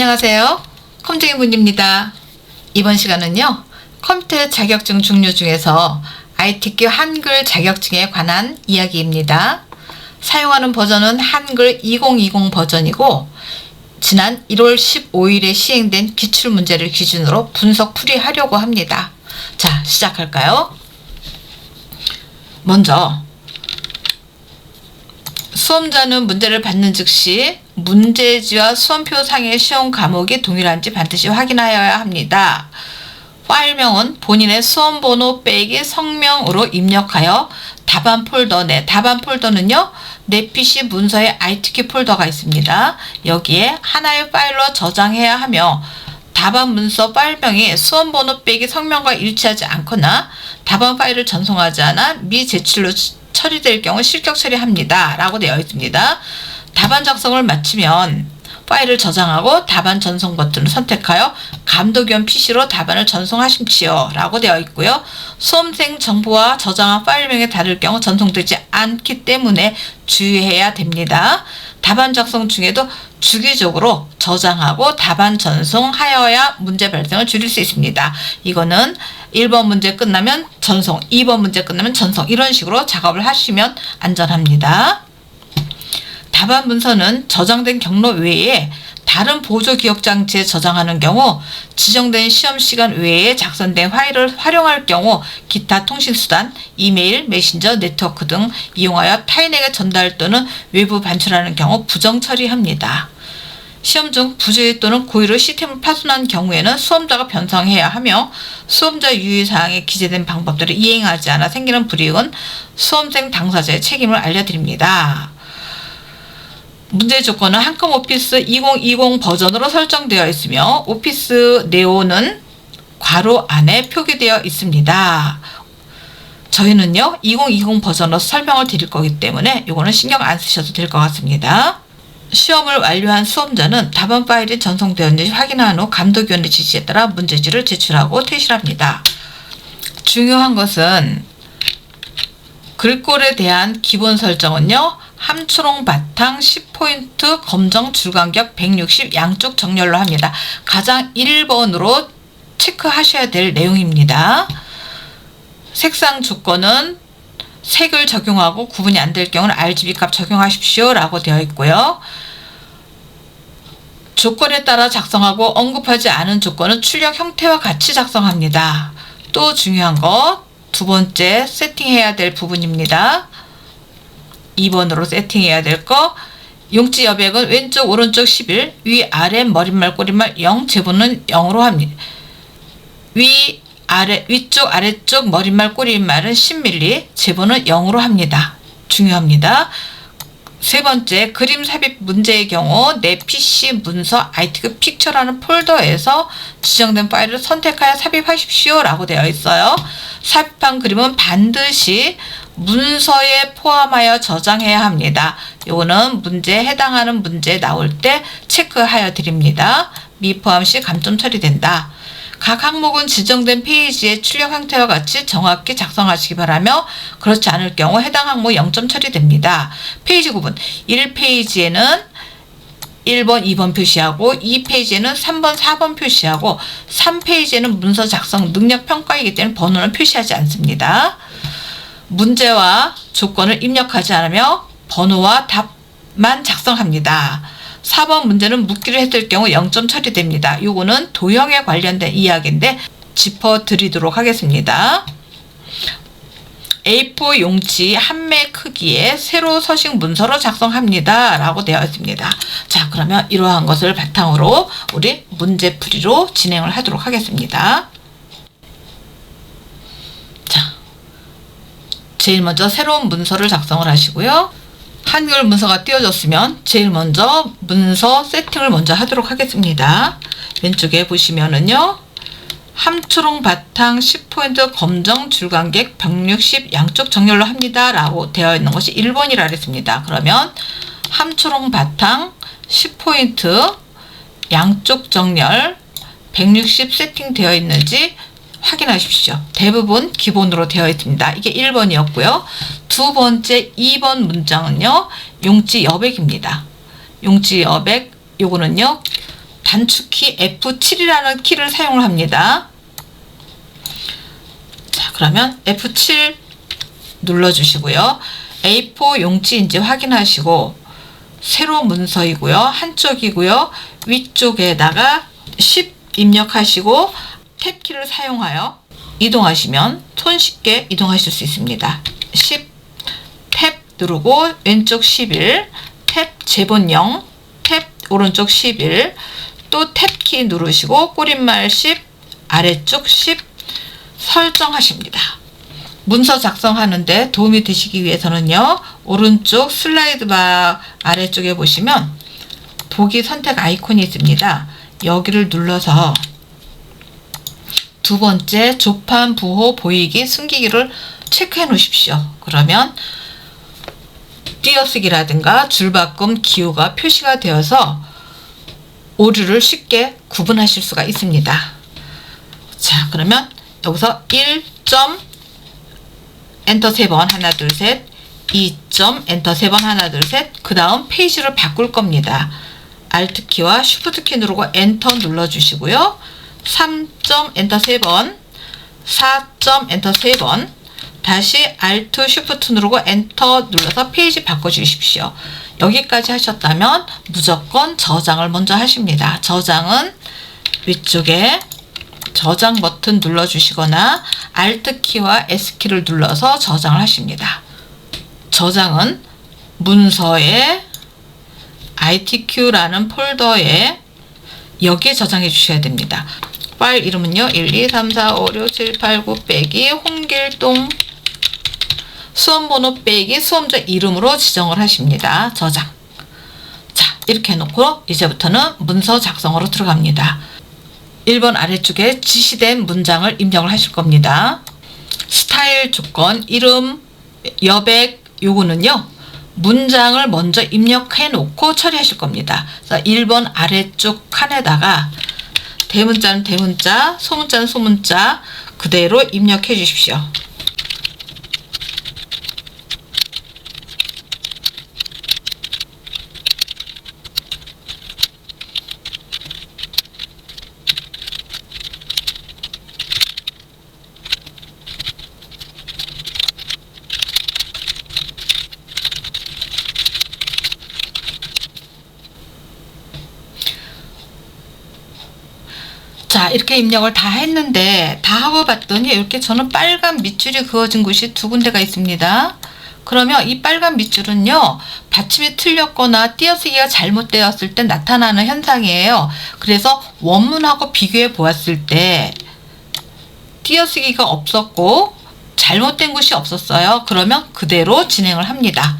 안녕하세요. 컴쟁이 문입니다. 이번 시간은요. 컴퓨터 자격증 종류 중에서 ITQ 한글 자격증에 관한 이야기입니다. 사용하는 버전은 한글 2020 버전이고 지난 1월 15일에 시행된 기출 문제를 기준으로 분석 풀이하려고 합니다. 자, 시작할까요? 먼저 수험자는 문제를 받는 즉시 문제지와 수험표 상의 시험 과목이 동일한지 반드시 확인하여야 합니다. 파일명은 본인의 수험 번호 빼기 성명으로 입력하여 답안 폴더 내 답안 폴더는요 내 PC 문서에 ITK 폴더가 있습니다. 여기에 하나의 파일로 저장해야 하며 답안 문서 파일명이 수험 번호 빼기 성명과 일치하지 않거나 답안 파일을 전송하지 않아 미제출로 처리될 경우 실격 처리합니다. 라고 되어 있습니다. 답안 작성을 마치면 파일을 저장하고 답안 전송 버튼을 선택하여 감독원 PC로 답안을 전송하십시오. 라고 되어 있고요. 수험생 정보와 저장한 파일명이 다를 경우 전송되지 않기 때문에 주의해야 됩니다. 답안 작성 중에도 주기적으로 저장하고 답안 전송하여야 문제 발생을 줄일 수 있습니다. 이거는 1번 문제 끝나면 전송, 2번 문제 끝나면 전송 이런 식으로 작업을 하시면 안전합니다. 답안 문서는 저장된 경로 외에 다른 보조 기억 장치에 저장하는 경우 지정된 시험 시간 외에 작성된 파일을 활용할 경우 기타 통신 수단, 이메일, 메신저, 네트워크 등 이용하여 타인에게 전달 또는 외부 반출하는 경우 부정 처리합니다. 시험 중 부주의 또는 고의로 시스템을 파손한 경우에는 수험자가 변성해야 하며 수험자 유의사항에 기재된 방법들을 이행하지 않아 생기는 불이익은 수험생 당사자의 책임을 알려드립니다. 문제 조건은 한컴 오피스 2020 버전으로 설정되어 있으며 오피스 네오는 괄호 안에 표기되어 있습니다. 저희는요 2020 버전으로 설명을 드릴 거기 때문에 이거는 신경 안 쓰셔도 될 것 같습니다. 시험을 완료한 수험자는 답안 파일이 전송되었는지 확인한 후 감독위원의 지시에 따라 문제지를 제출하고 퇴실합니다. 중요한 것은 글꼴에 대한 기본 설정은요. 함초롱 바탕 10포인트 검정 줄간격 160 양쪽 정렬로 합니다. 가장 1번으로 체크하셔야 될 내용입니다. 색상 조건은 색을 적용하고 구분이 안 될 경우는 RGB 값 적용하십시오 라고 되어 있고요. 조건에 따라 작성하고 언급하지 않은 조건은 출력 형태와 같이 작성합니다. 또 중요한 것 두 번째 세팅해야 될 부분입니다. 2번으로 세팅해야 될 거. 용지 여백은 왼쪽 오른쪽 11, 위 아래 머릿말 꼬릿말 0, 제분은 0으로 합니다. 위 아래 위쪽 아래쪽 머릿말 꼬릿말은 10mm, 제분은 0으로 합니다. 중요합니다. 세 번째 그림 삽입 문제의 경우 내 PC 문서 ITK 픽처라는 폴더에서 지정된 파일을 선택하여 삽입하십시오 라고 되어 있어요. 삽입한 그림은 반드시 문서에 포함하여 저장해야 합니다. 요거는 문제에 해당하는 문제 나올 때 체크하여 드립니다. 미포함 시 감점 처리된다. 각 항목은 지정된 페이지의 출력 형태와 같이 정확히 작성하시기 바라며 그렇지 않을 경우 해당 항목 0점 처리됩니다. 페이지 구분 1페이지에는 1번, 2번 표시하고 2페이지에는 3번, 4번 표시하고 3페이지에는 문서 작성 능력 평가이기 때문에 번호는 표시하지 않습니다. 문제와 조건을 입력하지 않으며 번호와 답만 작성합니다. 4번 문제는 묻기를 했을 경우 0점 처리됩니다. 요거는 도형에 관련된 이야기인데 짚어드리도록 하겠습니다. A4 용지 한 매 크기의 세로 서식 문서로 작성합니다. 라고 되어 있습니다. 자, 그러면 이러한 것을 바탕으로 우리 문제풀이로 진행을 하도록 하겠습니다. 제일 먼저 새로운 문서를 작성을 하시고요. 한글 문서가 띄워졌으면 제일 먼저 문서 세팅을 먼저 하도록 하겠습니다. 왼쪽에 보시면은요. 함초롱 바탕 10포인트 검정 줄간격 160 양쪽 정렬로 합니다. 라고 되어 있는 것이 1번이라 그랬습니다. 그러면 함초롱 바탕 10포인트 양쪽 정렬 160 세팅 되어 있는지 확인하십시오. 대부분 기본으로 되어 있습니다. 이게 1번이었고요. 두 번째 2번 문장은요. 용지 여백입니다. 용지 여백 요거는요. 단축키 F7이라는 키를 사용을 합니다. 자, 그러면 F7 눌러주시고요. A4 용지인지 확인하시고 세로 문서이고요. 한쪽이고요. 위쪽에다가 10 입력하시고 탭키를 사용하여 이동하시면 손쉽게 이동하실 수 있습니다. 10 탭 누르고 왼쪽 11탭 재본영 탭 오른쪽 11 또 탭키 누르시고 꼬릿말 10 아래쪽 10 설정하십니다. 문서 작성하는데 도움이 되시기 위해서는요. 오른쪽 슬라이드 바 아래쪽에 보시면 보기 선택 아이콘이 있습니다. 여기를 눌러서 두 번째 조판 부호 보이기 숨기기를 체크해 놓으십시오. 그러면 띄어쓰기라든가 줄바꿈 기호가 표시가 되어서 오류를 쉽게 구분하실 수가 있습니다. 자, 그러면 여기서 1점 엔터 세번 하나 둘셋 2점 엔터 세번 하나 둘셋그 다음 페이지를 바꿀 겁니다. Alt 키와 Shift 키 누르고 엔터 눌러 주시고요. 3점 엔터 세번 4점 엔터 세번 다시 Alt Shift 누르고 엔터 눌러서 페이지 바꿔 주십시오. 여기까지 하셨다면 무조건 저장을 먼저 하십니다. 저장은 위쪽에 저장 버튼 눌러주시거나 Alt 키와 S 키를 눌러서 저장을 하십니다. 저장은 문서에 ITQ라는 폴더에 여기에 저장해 주셔야 됩니다. 파일 이름은요. 1, 2, 3, 4, 5, 6, 7, 8, 9 빼기 홍길동 수험번호 빼기 수험자 이름으로 지정을 하십니다. 저장. 자, 이렇게 해놓고 이제부터는 문서 작성으로 들어갑니다. 1번 아래쪽에 지시된 문장을 입력을 하실 겁니다. 스타일 조건, 이름, 여백, 요거는요. 문장을 먼저 입력해 놓고 처리하실 겁니다. 그래서 1번 아래쪽 칸에다가 대문자는 대문자, 소문자는 소문자 그대로 입력해 주십시오. 자, 이렇게 입력을 다 했는데 다 하고 봤더니 이렇게 저는 빨간 밑줄이 그어진 곳이 두 군데가 있습니다. 그러면 이 빨간 밑줄은요, 받침이 틀렸거나 띄어쓰기가 잘못되었을 때 나타나는 현상이에요. 그래서 원문하고 비교해 보았을 때 띄어쓰기가 없었고 잘못된 곳이 없었어요. 그러면 그대로 진행을 합니다.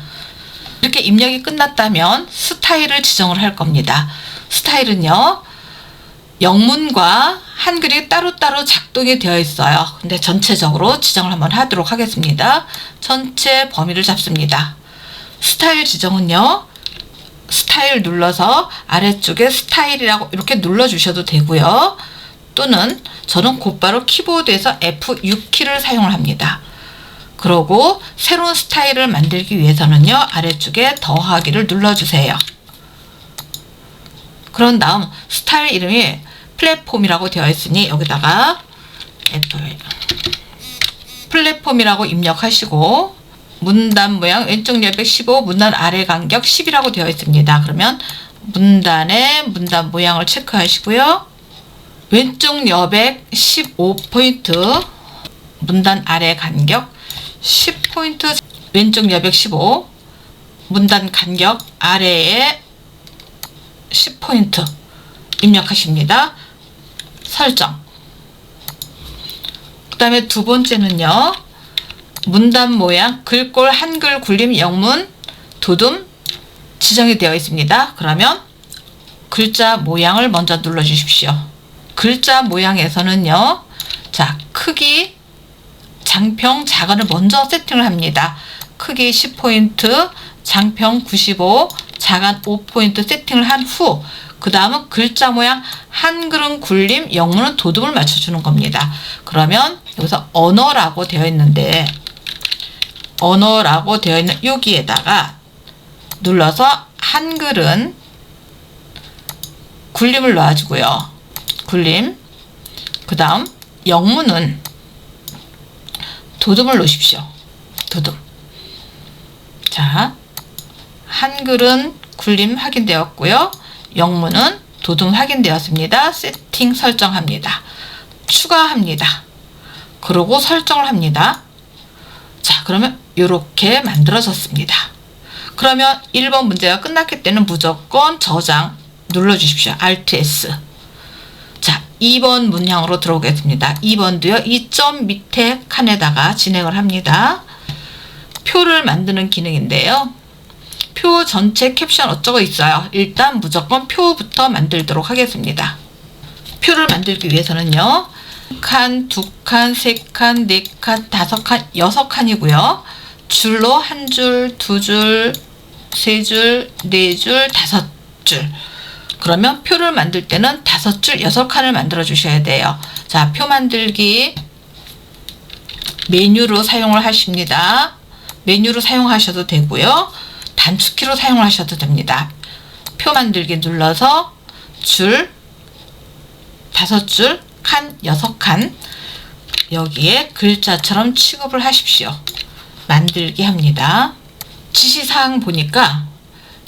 이렇게 입력이 끝났다면 스타일을 지정을 할 겁니다. 스타일은요, 영문과 한글이 따로따로 작동이 되어 있어요. 근데 전체적으로 지정을 한번 하도록 하겠습니다. 전체 범위를 잡습니다. 스타일 지정은요. 스타일 눌러서 아래쪽에 스타일이라고 이렇게 눌러주셔도 되고요. 또는 저는 곧바로 키보드에서 F6키를 사용을 합니다. 그러고 새로운 스타일을 만들기 위해서는요. 아래쪽에 더하기를 눌러주세요. 그런 다음 스타일 이름이 플랫폼이라고 되어 있으니 여기다가 F 플랫폼이라고 입력하시고 문단 모양 왼쪽 여백 15 문단 아래 간격 10이라고 되어 있습니다. 그러면 문단의 문단 모양을 체크하시고요. 왼쪽 여백 15포인트 문단 아래 간격 10포인트 왼쪽 여백 15 문단 간격 아래에 10포인트 입력하십니다. 설정. 그 다음에 두 번째는요. 문단 모양, 글꼴, 한글, 굴림, 영문, 도둠 지정이 되어 있습니다. 그러면 글자 모양을 먼저 눌러 주십시오. 글자 모양에서는요. 자, 크기, 장평, 자간을 먼저 세팅을 합니다. 크기 10포인트, 장평 95, 자간 5포인트 세팅을 한 후, 그 다음은 글자 모양 한글은 굴림, 영문은 도둠을 맞춰주는 겁니다. 그러면 여기서 언어라고 되어 있는데 언어라고 되어 있는 여기에다가 눌러서 한글은 굴림을 놔주고요. 굴림. 그 다음 영문은 도둠을 놓으십시오. 도둠. 자, 한글은 굴림 확인되었고요. 영문은 도둠 확인되었습니다. 세팅 설정합니다. 추가합니다. 그리고 설정을 합니다. 자, 그러면 이렇게 만들어졌습니다. 그러면 1번 문제가 끝났기 때는 무조건 저장 눌러주십시오. Alt S. 자, 2번 문항으로 들어오겠습니다. 2번도요. 이점 밑에 칸에다가 진행을 합니다. 표를 만드는 기능인데요. 표 전체 캡션 어쩌고 있어요. 일단 무조건 표부터 만들도록 하겠습니다. 표를 만들기 위해서는요. 칸, 두 칸, 세 칸, 네 칸, 다섯 칸, 여섯 칸이고요. 줄로 한 줄, 두 줄, 세 줄, 네 줄, 다섯 줄. 그러면 표를 만들 때는 다섯 줄, 여섯 칸을 만들어 주셔야 돼요. 자, 표 만들기 메뉴로 사용을 하십니다. 메뉴로 사용하셔도 되고요. 단축키로 사용을 하셔도 됩니다. 표 만들기 눌러서 줄 다섯 줄, 칸 여섯 칸 여기에 글자처럼 취급을 하십시오. 만들기 합니다. 지시사항 보니까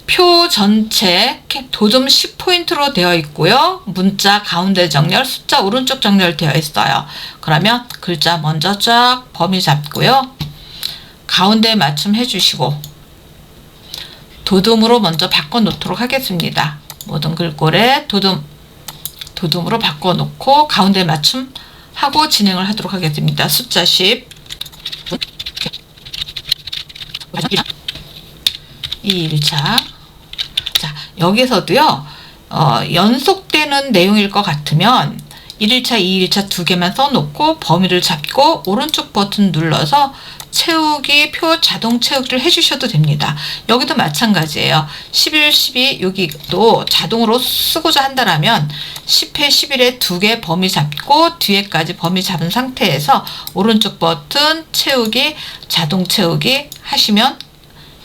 표 전체 도점 10포인트로 되어 있고요. 문자 가운데 정렬, 숫자 오른쪽 정렬 되어 있어요. 그러면 글자 먼저 쫙 범위 잡고요. 가운데 맞춤 해주시고 도둠으로 먼저 바꿔놓도록 하겠습니다. 모든 글꼴에 도둠, 도둠으로 바꿔놓고 가운데 맞춤 하고 진행을 하도록 하겠습니다. 숫자 10 2일차 자 여기서도요 어, 연속되는 내용일 것 같으면 1일차, 2일차 두 개만 써놓고 범위를 잡고 오른쪽 버튼 눌러서 채우기 표 자동 채우기를 해주셔도 됩니다. 여기도 마찬가지예요. 11, 12 여기도 자동으로 쓰고자 한다라면 10회, 11회 두 개 범위 잡고 뒤에까지 범위 잡은 상태에서 오른쪽 버튼 채우기, 자동 채우기 하시면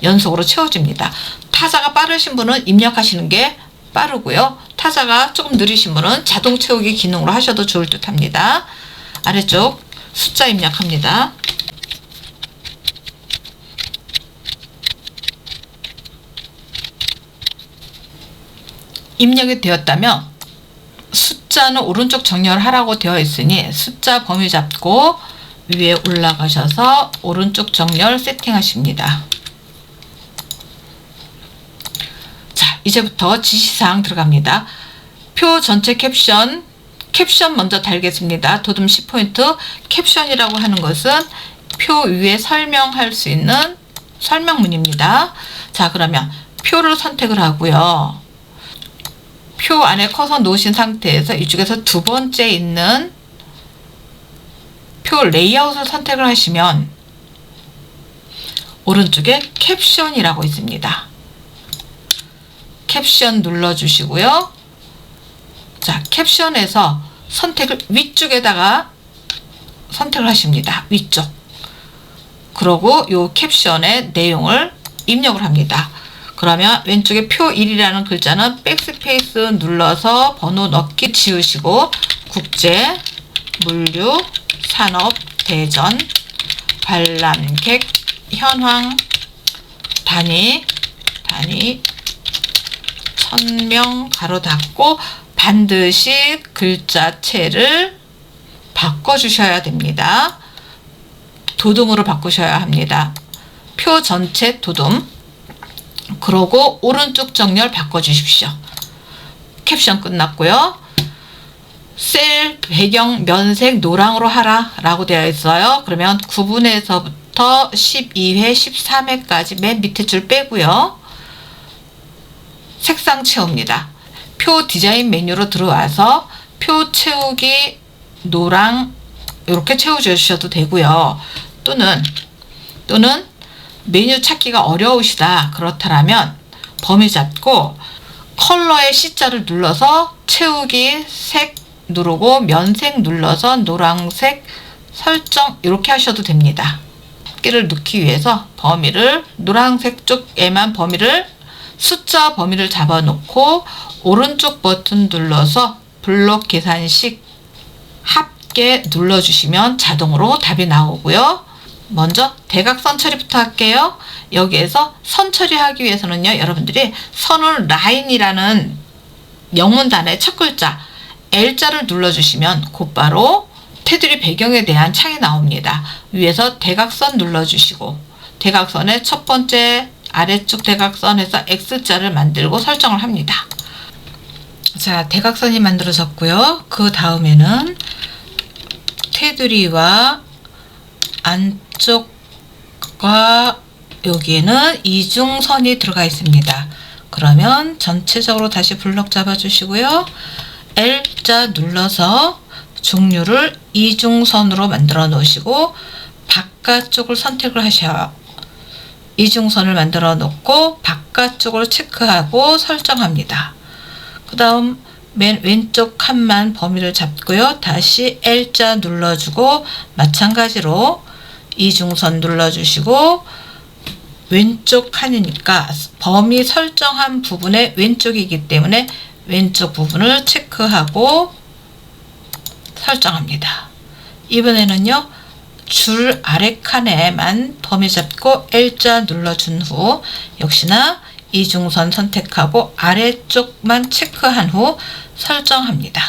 연속으로 채워집니다. 타자가 빠르신 분은 입력하시는 게 빠르고요. 타자가 조금 느리신 분은 자동 채우기 기능으로 하셔도 좋을 듯 합니다. 아래쪽 숫자 입력합니다. 입력이 되었다면 숫자는 오른쪽 정렬하라고 되어 있으니 숫자 범위 잡고 위에 올라가셔서 오른쪽 정렬 세팅하십니다. 자, 이제부터 지시사항 들어갑니다. 표 전체 캡션, 캡션 먼저 달겠습니다. 도둠 10포인트 캡션이라고 하는 것은 표 위에 설명할 수 있는 설명문입니다. 자, 그러면 표를 선택을 하고요. 표 안에 커서 놓으신 상태에서 이쪽에서 두 번째 있는 표 레이아웃을 선택을 하시면 오른쪽에 캡션이라고 있습니다. 캡션 눌러주시고요. 자, 캡션에서 선택을 위쪽에다가 선택을 하십니다. 위쪽. 그러고 요 캡션의 내용을 입력을 합니다. 그러면 왼쪽에 표 1이라는 글자는 백스페이스 눌러서 번호 넣기 지우시고 국제 물류 산업 대전 관람객 현황 단위 단위 천명 가로 닫고 반드시 글자체를 바꿔주셔야 됩니다. 도둠으로 바꾸셔야 합니다. 표 전체 도둠 그러고 오른쪽 정렬 바꿔주십시오. 캡션 끝났고요. 셀 배경 면색 노랑으로 하라 라고 되어 있어요. 그러면 9분에서부터 12회, 13회까지 맨 밑에 줄 빼고요. 색상 채웁니다. 표 디자인 메뉴로 들어와서 표 채우기 노랑 이렇게 채워주셔도 되고요. 또는 또는 메뉴 찾기가 어려우시다 그렇다면 범위 잡고 컬러의 C자를 눌러서 채우기 색 누르고 면색 눌러서 노란색 설정 이렇게 하셔도 됩니다. 끼를 넣기 위해서 범위를 노란색 쪽에만 범위를 숫자 범위를 잡아놓고 오른쪽 버튼 눌러서 블록 계산식 합계 눌러주시면 자동으로 답이 나오고요. 먼저 대각선 처리부터 할게요. 여기에서 선 처리하기 위해서는요. 여러분들이 선을 라인이라는 영문 단어의 첫 글자 L자를 눌러주시면 곧바로 테두리 배경에 대한 창이 나옵니다. 위에서 대각선 눌러주시고 대각선의 첫 번째 아래쪽 대각선에서 X자를 만들고 설정을 합니다. 자, 대각선이 만들어졌고요. 그 다음에는 테두리와 안쪽과 여기에는 이중선이 들어가 있습니다. 그러면 전체적으로 다시 블럭 잡아주시고요. L자 눌러서 종류를 이중선으로 만들어 놓으시고 바깥쪽을 선택을 하셔요. 이중선을 만들어 놓고 바깥쪽으로 체크하고 설정합니다. 그 다음 맨 왼쪽 칸만 범위를 잡고요. 다시 L자 눌러주고 마찬가지로 이중선 눌러주시고 왼쪽 칸이니까 범위 설정한 부분의 왼쪽이기 때문에 왼쪽 부분을 체크하고 설정합니다. 이번에는요. 줄 아래 칸에만 범위 잡고 L자 눌러준 후 역시나 이중선 선택하고 아래쪽만 체크한 후 설정합니다.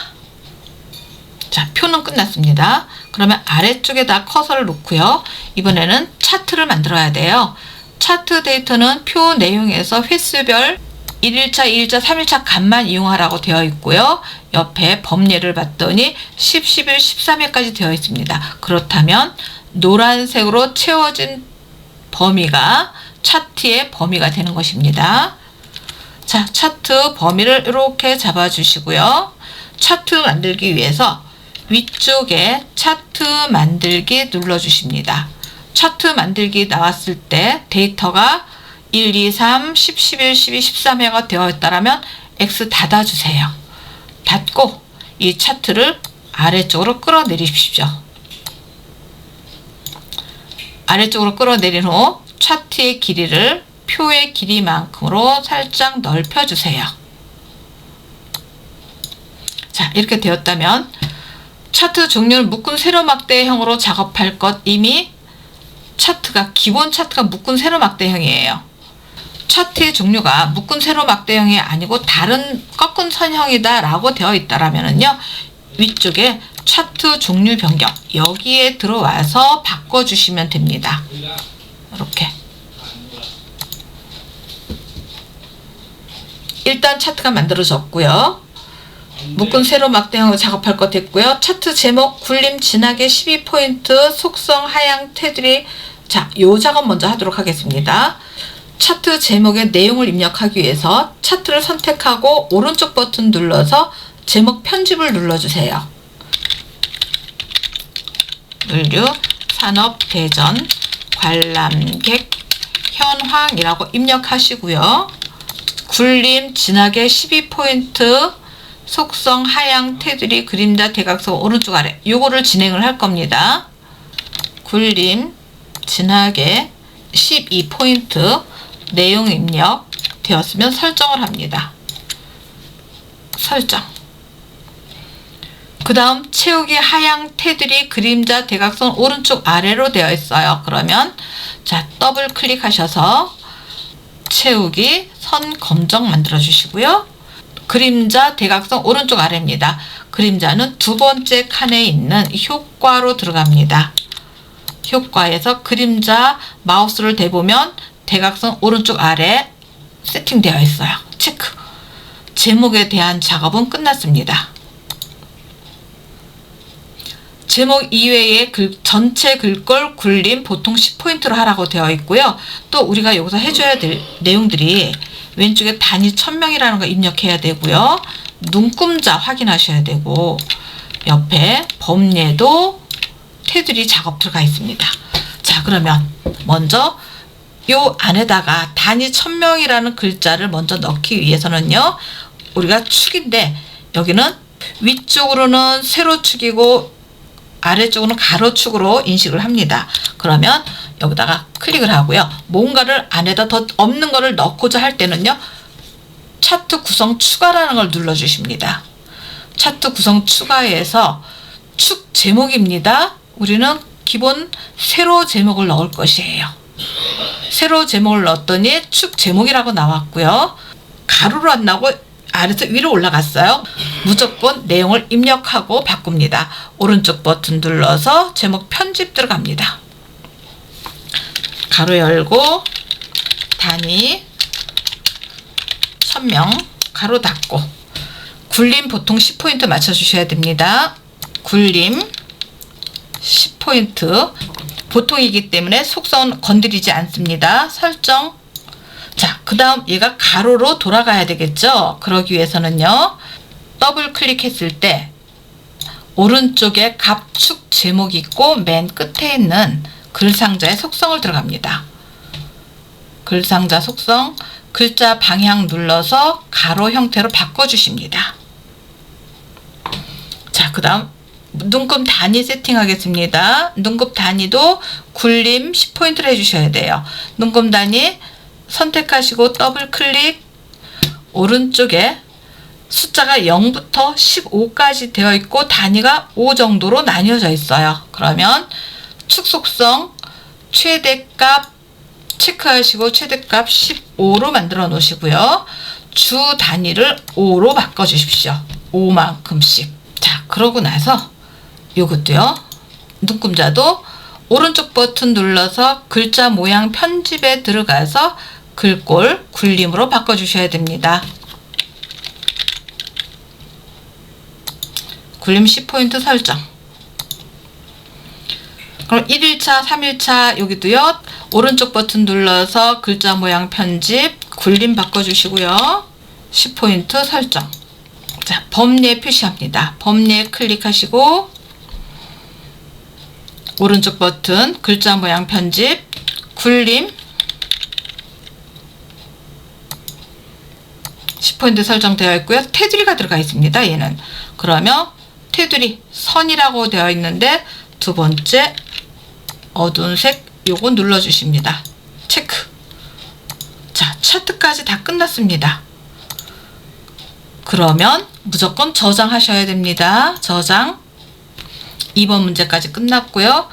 자, 표는 끝났습니다. 그러면 아래쪽에다 커서를 놓고요. 이번에는 차트를 만들어야 돼요. 차트 데이터는 표 내용에서 횟수별 1일차, 2일차, 3일차 값만 이용하라고 되어 있고요. 옆에 범례를 봤더니 10, 11, 13회까지 되어 있습니다. 그렇다면 노란색으로 채워진 범위가 차트의 범위가 되는 것입니다. 자, 차트 범위를 이렇게 잡아주시고요. 차트 만들기 위해서 위쪽에 차트 만들기 눌러주십니다. 차트 만들기 나왔을 때 데이터가 1, 2, 3, 10, 11, 12, 13회가 되어 있다면 X 닫아주세요. 닫고 이 차트를 아래쪽으로 끌어내리십시오. 아래쪽으로 끌어내린 후 차트의 길이를 표의 길이만큼으로 살짝 넓혀주세요. 자, 이렇게 되었다면 차트 종류는 묶은 세로 막대형으로 작업할 것 이미 차트가 기본 차트가 묶은 세로 막대형이에요. 차트의 종류가 묶은 세로 막대형이 아니고 다른 꺾은 선형이다 라고 되어 있다라면은요. 위쪽에 차트 종류 변경 여기에 들어와서 바꿔주시면 됩니다. 이렇게 일단 차트가 만들어졌고요. 묶은 세로 막대형으로 작업할 것 됐고요. 차트 제목 굴림 진하게 12포인트 속성 하향 테두리 자, 요 작업 먼저 하도록 하겠습니다. 차트 제목의 내용을 입력하기 위해서 차트를 선택하고 오른쪽 버튼 눌러서 제목 편집을 눌러주세요. 물류, 산업, 대전, 관람객, 현황이라고 입력하시고요. 굴림, 진하게 12포인트, 속성, 하향, 테두리, 그림자, 대각선, 오른쪽 아래 요거를 진행을 할 겁니다. 굴림, 진하게 12포인트, 내용 입력 되었으면 설정을 합니다. 설정. 그 다음 채우기 하향 테두리 그림자 대각선 오른쪽 아래로 되어 있어요. 그러면 자 더블 클릭하셔서 채우기 선 검정 만들어 주시고요. 그림자 대각선 오른쪽 아래입니다. 그림자는 두 번째 칸에 있는 효과로 들어갑니다. 효과에서 그림자 마우스를 대보면 대각선 오른쪽 아래 세팅되어 있어요. 체크. 제목에 대한 작업은 끝났습니다. 제목 이외에 글, 전체 글꼴 굴림 보통 10포인트로 하라고 되어 있고요. 또 우리가 여기서 해줘야 될 내용들이 왼쪽에 단위 1000명이라는 거 입력해야 되고요. 눈금자 확인하셔야 되고 옆에 범례도 테두리 작업 들어가 있습니다. 자 그러면 먼저 요 안에다가 단위 1000명이라는 글자를 먼저 넣기 위해서는요. 우리가 축인데 여기는 위쪽으로는 세로축이고 아래쪽으로는 가로축으로 인식을 합니다. 그러면 여기다가 클릭을 하고요. 뭔가를 안에다 더 없는 거를 넣고자 할 때는요. 차트 구성 추가라는 걸 눌러주십니다. 차트 구성 추가에서 축 제목입니다. 우리는 기본 세로 제목을 넣을 것이에요. 세로 제목을 넣었더니 축 제목이라고 나왔고요. 가로로 안 나오고 아래서 위로 올라갔어요. 무조건 내용을 입력하고 바꿉니다. 오른쪽 버튼 눌러서 제목 편집 들어갑니다. 가로 열고 단위 천명 가로 닫고 굴림 보통 10포인트 맞춰주셔야 됩니다. 굴림 10포인트 보통이기 때문에 속성은 건드리지 않습니다. 설정 자, 그 다음 얘가 가로로 돌아가야 되겠죠? 그러기 위해서는요. 더블 클릭했을 때 오른쪽에 갑축 제목이 있고 맨 끝에 있는 글상자의 속성을 들어갑니다. 글상자 속성, 글자 방향 눌러서 가로 형태로 바꿔주십니다. 자, 그 다음 눈금 단위 세팅하겠습니다. 눈금 단위도 굴림 10포인트를 해주셔야 돼요. 눈금 단위 선택하시고 더블 클릭 오른쪽에 숫자가 0부터 15까지 되어 있고 단위가 5 정도로 나뉘어져 있어요. 그러면 축속성 최대값 체크하시고 최대값 15로 만들어 놓으시고요. 주 단위를 5로 바꿔 주십시오. 5만큼씩. 자, 그러고 나서 요것도요. 눈금자도 오른쪽 버튼 눌러서 글자 모양 편집에 들어가서 글꼴 굴림으로 바꿔주셔야 됩니다. 굴림 10포인트 설정. 그럼 1일차, 3일차 여기도요. 오른쪽 버튼 눌러서 글자 모양 편집, 굴림 바꿔주시고요. 10포인트 설정. 자, 범례 표시합니다. 범례 클릭하시고 오른쪽 버튼 글자 모양 편집 굴림 10포인트 설정되어 있고요. 테두리가 들어가 있습니다. 얘는 그러면 테두리 선이라고 되어 있는데 두 번째 어두운 색 요거 눌러 주십니다. 체크. 자, 차트까지 다 끝났습니다. 그러면 무조건 저장하셔야 됩니다. 저장. 2번 문제까지 끝났고요.